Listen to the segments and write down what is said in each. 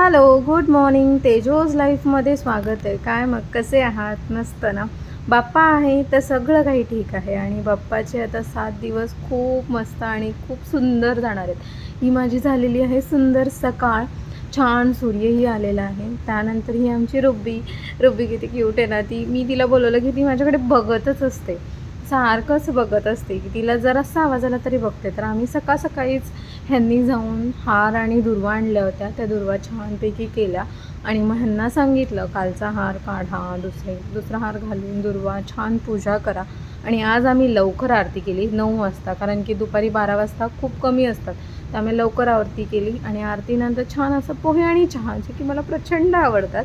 Hello good morning तेजोज लाईफमध्ये स्वागत आहे. काय मग? कसे आहात? मस्त ना? बाप्पा आहे तर सगळं काही ठीक आहे. आणि बाप्पाचे आता सात दिवस खूप मस्त आणि खूप सुंदर जाणार आहेत. ही माझी झालेली आहे सुंदर सकाळ. छान सूर्यही आलेला आहे. त्यानंतर ही आमची रुब्बी रुब्बी किती क्यूट आहे ना ती. मी तिला बोलवलं की ती माझ्याकडे बघतच असते. सारखंच बघत असते की तिला जरासा आवाज आला तरी बघते. तर आम्ही सकाळ सकाळीच ह्यांनी जाऊन हार आणि दुर्वा आणल्या होत्या. त्या दुर्वा छानपैकी केल्या आणि मग ह्यांना सांगितलं कालचा हार काढा दुसरे दुसरा हार घालून दुर्वा छान पूजा करा. आणि आज आम्ही लवकर आरती केली नऊ वाजता. कारण की दुपारी बारा वाजता खूप कमी असतात. त्यामुळे लवकर आरती केली आणि आरतीनंतर छान असं पोहे आणि चहा जे की मला प्रचंड आवडतात.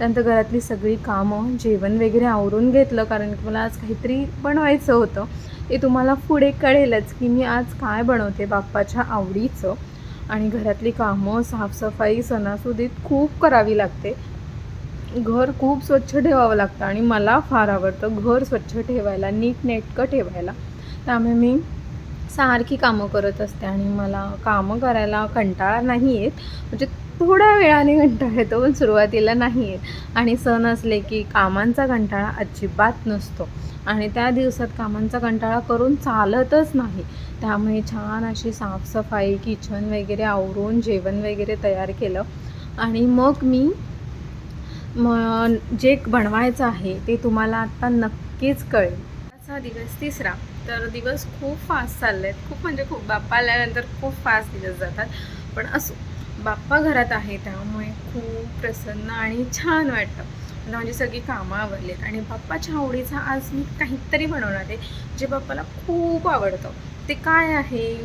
त्यानंतर घरातली सगळी कामं जेवण वगैरे आवरून घेतलं कारण की मला आज काहीतरी बनवायचं होतं. ते तुम्हाला पुढे कळेलच की मी आज काय बनवते बाप्पाच्या आवडीचं. आणि घरातली कामं साफसफाई सणासुदीत खूप करावी लागते. घर खूप स्वच्छ ठेवावं लागतं आणि मला फार आवडतं घर स्वच्छ ठेवायला नीटनेटकं ठेवायला. त्यामुळे मी सारखी कामं करत असते आणि मला कामं करायला कंटाळा नाही येत म्हणजे थोड्या वेळाने कंटाळा येतो पण सुरुवातीला नाही. येत आणि सण असले की कामांचा कंटाळा अजिबात नसतो. आणि त्या दिवसात कामांचा कंटाळा करून चालतच नाही. त्यामुळे छान अशी साफसफाई किचन वगैरे आवरून जेवण वगैरे तयार केलं. आणि मग मी मग जे बनवायचं आहे ते तुम्हाला आत्ता नक्कीच कळेल. असा दिवस तिसरा. तर दिवस खूप फास्ट चालले आहेत खूप म्हणजे खूप बाप्पा आल्यानंतर खूप फास्ट दिवस जातात. पण असो. बाप्पा घरात आहे त्यामुळे खूप प्रसन्न आणि छान वाटतं. आता माझी सगळी कामं आवडलेत आणि बाप्पाच्या आवडीचा आज मी काहीतरी बनवणार आहे जे बाप्पाला खूप आवडतं. ते काय आहे?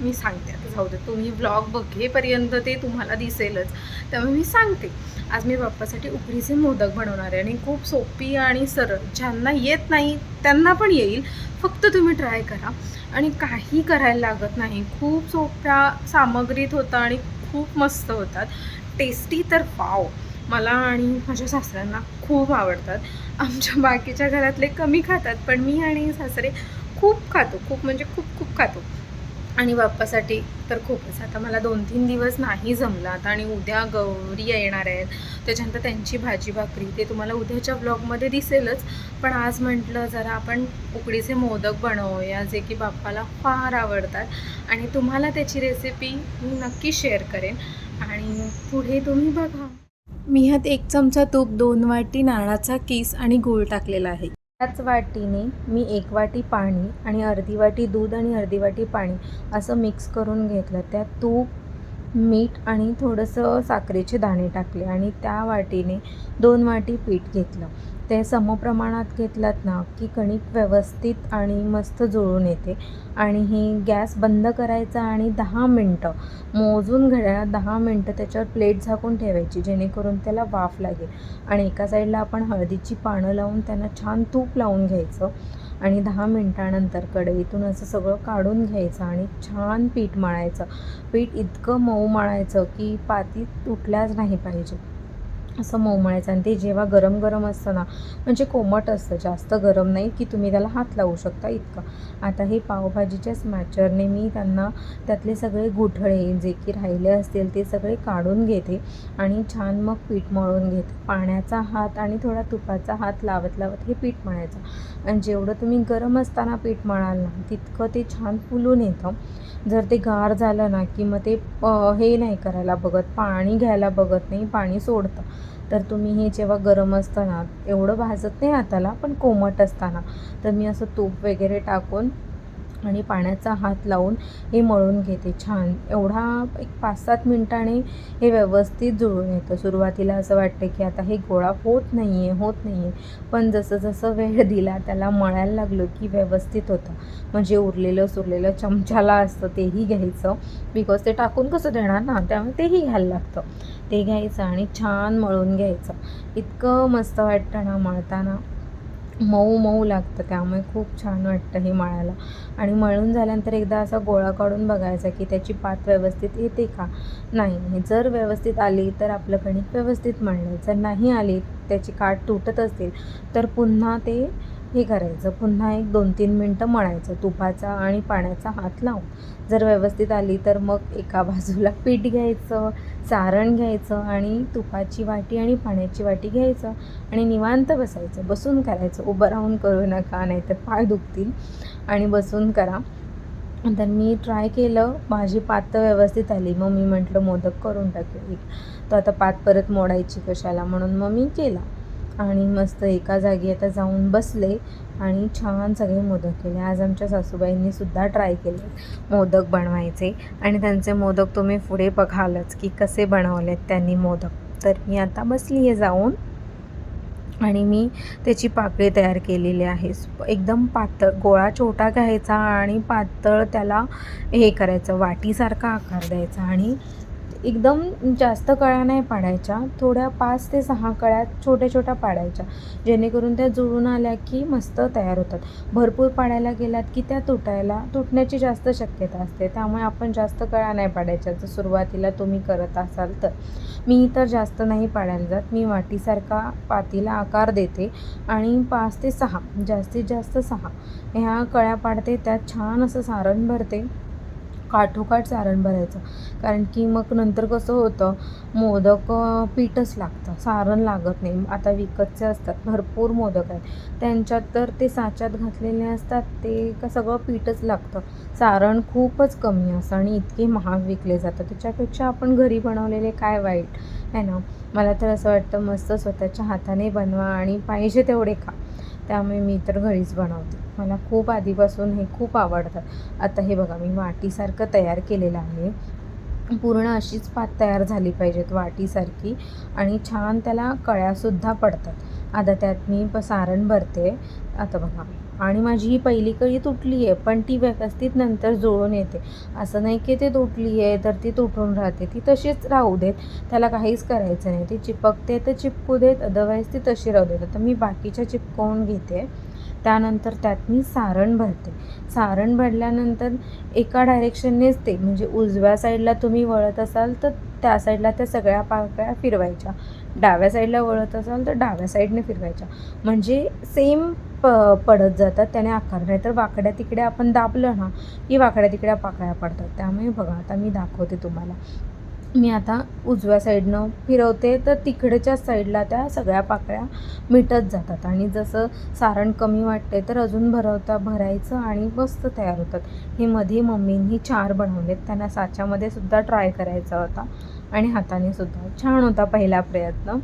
मी सांगते. आता जाऊ दे तुम्ही ब्लॉग बघेपर्यंत ते तुम्हाला दिसेलच. त्यामुळे मी सांगते. आज मी बाप्पासाठी उकडीचे मोदक बनवणार आहे आणि खूप सोपी आणि सरळ. ज्यांना येत नाही त्यांना पण येईल. फक्त तुम्ही ट्राय करा. आणि काही करायला लागत नाही. खूप सोप्या सामग्रीत होतं आणि खूप मस्त होतात. टेस्टी तर वाव मला आणि माझ्या सासऱ्यांना खूप आवडतात. आमच्या बाकीच्या घरातले कमी खातात पण मी आणि सासरे खूप खातो. खूप म्हणजे खूप खूप खातो. आणि बाप्पासाठी तर खूपच. आता मला दोन तीन दिवस नाही जमलं आता आणि उद्या गौरी येणार आहेत. त्याच्यानंतर त्यांची भाजी भाकरी ते तुम्हाला उद्याच्या ब्लॉगमध्ये दिसेलच. पण आज म्हटलं जरा आपण उकडीचे मोदक बनवूया जे की बाप्पाला फार आवडतात. आणि तुम्हाला त्याची रेसिपी मी नक्की शेअर करेन. आणि पुढे तुम्ही बघा. मी ह्यात एक चमचा तूप दोन वाटी नारळाचा किस आणि गूळ टाकलेला आहे. त्याच वाटीने मी एक वाटी पाणी आणि अर्धी वाटी दूध आणि अर्धी वाटी पाणी असं मिक्स करून घेतलं. त्यात तूप मीठ आणि थोडंसं साखरेचे दाणे टाकले आणि त्या वाटीने दोन वाटी पीठ घेतलं. ते समप्रमाणात घेतलात ना की कणिक व्यवस्थित आणि मस्त जुळून येते. आणि हे गॅस बंद करायचा आणि दहा मिनटं मोजून घड्याळात दहा मिनटं त्याच्यावर प्लेट झाकून ठेवायची जेणेकरून त्याला वाफ लागेल. आणि एका साईडला आपण हळदीची पानं लावून त्यांना छान तूप लावून घ्यायचं. आणि दहा मिनटानंतर कढईतून असं सगळं काढून घ्यायचं आणि छान पीठ मळायचं. पीठ इतकं मऊ मळायचं की पाती तुटल्याच नाही पाहिजे. असं मऊ मळायचं आणि ते जेव्हा गरम गरम असतं ना म्हणजे कोमट असतं जास्त गरम नाही की तुम्ही त्याला हात लावू शकता इतकं. आता हे पावभाजीच्या स्मॅचरने मी त्यांना त्यातले सगळे गुठळे जे की राहिले असतील ते सगळे काढून घेते आणि छान मग पीठ मळून घेते. पाण्याचा हात आणि थोडा तुपाचा हात लावत लावत हे पीठ मळायचं. आणि जेवढं तुम्ही गरम असताना पीठ मळाल ना तितकं ते छान फुलून येतं. जर ते गार झालं ना की मग ते हे नाही करायला बघत पाणी घ्यायला बघत नाही पाणी सोडतं. तर तुम्ही हे जेव्हा गरम असताना एवढं भाजत नाही हाताला पण कोमट असताना. तर मी असं तूप वगैरे टाकून आणि पाण्याचा हात लावून हे मळून घेते छान. एवढा एक पाच सात मिनटाने हे व्यवस्थित जुळून येतं. सुरुवातीला असं वाटतं की आता हे गोळा होत नाही आहे होत नाही आहे पण जसं जसं वेळ दिला त्याला मळायला लागलो की व्यवस्थित होतं. म्हणजे उरलेलं सुरलेलं चमच्याला असतं तेही घ्यायचं. बिकॉज ते टाकून कसं देणार ना? त्यामुळे तेही घ्यायला लागतं. ते घ्यायचं आणि छान मळून घ्यायचं. इतकं मस्त वाटतं ना मळताना. मऊ मऊ लागतं त्यामुळे खूप छान वाटतं हे मळायला. आणि मळून झाल्यानंतर एकदा असा गोळा काढून बघायचा की त्याची पात व्यवस्थित येते का? नाही जर व्यवस्थित आली तर आपलं कणिक व्यवस्थित मळलं. जर नाही आली त्याची काठ तुटत असतील तर पुन्हा ते हे करायचं. पुन्हा एक दोन तीन मिनटं मळायचं. तुपाचा आणि पाण्याचा हात लावून. जर व्यवस्थित आली तर मग एका बाजूला पीठ घ्यायचं सारण घ्यायचं आणि तुपाची वाटी आणि पाण्याची वाटी घ्यायचं आणि निवांत बसायचं. बसून करायचं. उभं राहून करू नका नाहीतर पाय दुखतील. आणि बसून करा. तर मी ट्राय केलं. माझी पात व्यवस्थित आली. मग मी म्हटलं मोदक करून टाकेल तर आता पात परत मोडायची कशाला? म्हणून मग मी केला. आणि मस्त एका जागी आता जाऊन बसले आणि छान सगळे मोदक केले. आज आमच्या सासूबाईंनी सुद्धा ट्राय केले मोदक बनवायचे. आणि त्यांचे मोदक तुम्ही पुढे बघालच की कसे बनवलेत त्यांनी मोदक. तर मी आता बसली आहे जाऊन. आणि मी त्याची पाकळी तयार केलेली आहे. एकदम पातळ गोळा छोटा घ्यायचा आणि पातळ त्याला हे करायचं वाटीसारखा आकार द्यायचा आणि एकदम जास्त कळ्या नाही पाडायच्या. थोड्या पाच ते सहा कळ्या छोट्या छोट्या पाडायच्या. जेणेकरून त्या जुळून आल्या की मस्त तयार होतात. भरपूर पाडायला गेलात की त्या तुटायला तुटण्याची जास्त शक्यता असते. त्यामुळे आपण जास्त कळ्या नाही पाडायच्या. जर सुरुवातीला तुम्ही करत असाल तर. मी तर जास्त नाही पाडायला जात. मी वाटीसारखा पातीला आकार देते आणि पाच ते सहा जास्तीत जास्त सहा ह्या कळ्या पाडते. त्यात छान असं सारण भरते. काठोकाठ सारण भरायचं. कारण की मग नंतर कसं होतं मोदक पीठच लागतं. सारण लागत नाही. आता विकतचे असतात. भरपूर मोदक आहेत. त्यांच्यात तर ते साच्यात घातलेले असतात. ते का सगळं पीठच लागतं. सारण खूपच कमी असतं आणि इतके महाग विकले जातात. त्याच्यापेक्षा आपण घरी बनवलेले काय वाईट? आहे ना? मला तर असं वाटतं मस्त स्वतःच्या हाताने बनवा आणि पाहिजे तेवढे खा. त्यामुळे मी तर घरीच बनवते. मला खूप आधीपासून हे खूप आवडतं. आता हे बघा मी वाटीसारखं तयार केलेलं आहे. पूर्ण अशीच पात तयार झाली पाहिजेत वाटीसारखी आणि छान त्याला कळ्यासुद्धा पडतात. आता त्यात मी प सारण भरते. आता बघा. आणि माझी ही पहिली कळी तुटली आहे पण ती व्यवस्थित नंतर जुळून येते. असं नाही की ते तुटली आहे तर ती तुटून राहते. ती तशीच राहू देत. त्याला काहीच करायचं नाही. ती चिपकते तर चिपकू देत. अदरवाईज ती तशी राहू देत. आता मी बाकीच्या चिपकवून घेते. त्यानंतर त्यात मी सारण भरते. सारण भरल्यानंतर एका डायरेक्शननेच ते. म्हणजे उजव्या साईडला तुम्ही वळत असाल तर त्या साईडला त्या सगळ्या पाकळ्या फिरवायच्या. डाव्या साईडला वळत असाल तर डाव्या साईडने फिरवायच्या. म्हणजे सेम प पडत जातात. त्याने आकार नाही तर वाकड्या तिकडे आपण दाबलं ना की वाकड्या तिकड्या पाकळ्या पडतात. त्यामुळे बघा आता मी दाखवते तुम्हाला. मी आता उजव्या साईडनं फिरवते. तर तिकडच्या साईडला त्या सगळ्या पाकळ्या मिटत जातात. आणि जसं सारण कमी वाटते तर अजून भरवता भरायचं आणि मस्त तयार होतात. हे मध्ये मम्मींनी चार बनवलेत. त्यांना साच्यामध्ये सुद्धा ट्राय करायचा होता. आणि हाताने सुद्धा. छान होता पहिला प्रयत्न.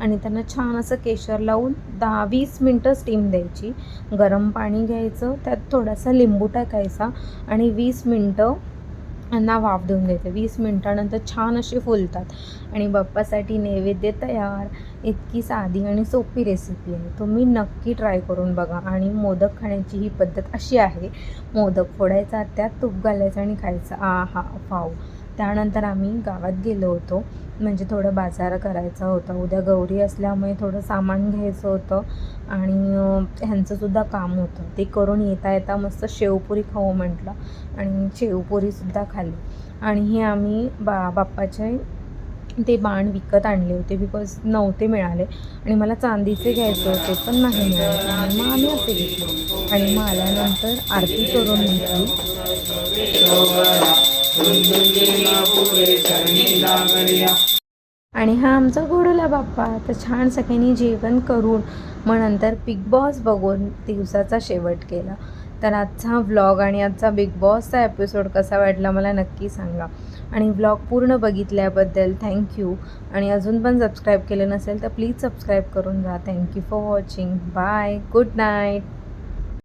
आणि त्यांना छान असं केशर लावून दहा वीस मिनटं स्टीम द्यायची. गरम पाणी घ्यायचं. त्यात थोडासा लिंबू टाकायचा. आणि वीस मिनटं यांना वाफ देऊन द्यायचं वीस मिनटानंतर छान असे फुलतात. आणि बाप्पासाठी नैवेद्य तयार इतकी साधी आणि सोपी रेसिपी आहे. तुम्ही नक्की ट्राय करून बघा. आणि मोदक खाण्याची ही पद्धत अशी आहे. मोदक फोडायचा त्यात तूप घालायचं आणि खायचं. आ हा फाव त्यानंतर आम्ही गावात गेलो होतो. म्हणजे थोडं बाजार करायचा होता. उद्या गौरी असल्यामुळे थोडं सामान घ्यायचं होतं आणि ह्यांचंसुद्धा काम होतं. ते करून येता येता मस्त शेवपुरी खाऊ म्हटलं आणि शेवपुरीसुद्धा खाल्ली. आणि हे आम्ही बा बाप्पाचे ते बाण विकत आणले होते बिकॉज नव्हते मिळाले. आणि मला चांदीचे घ्यायचे होते पण नाही मिळाले. आणि मग आम्ही असे घेतले. आणि मग आल्यानंतर आरती करून घेतली. आणि हा आमचा गोडला बाप्पा. तर छान सगळ्यांनी जेवण करून मग नंतर बिग बॉस बघून दिवसाचा शेवट केला. तर आजचा व्लॉग आणि आजचा बिग बॉसचा एपिसोड कसा वाटला मला नक्की सांगा. आणि व्लॉग पूर्ण बघितल्याबद्दल थँक्यू आणि अजून पण सबस्क्राईब केलं नसेल तर प्लीज सबस्क्राईब करून जा. Thank you for watching bye good night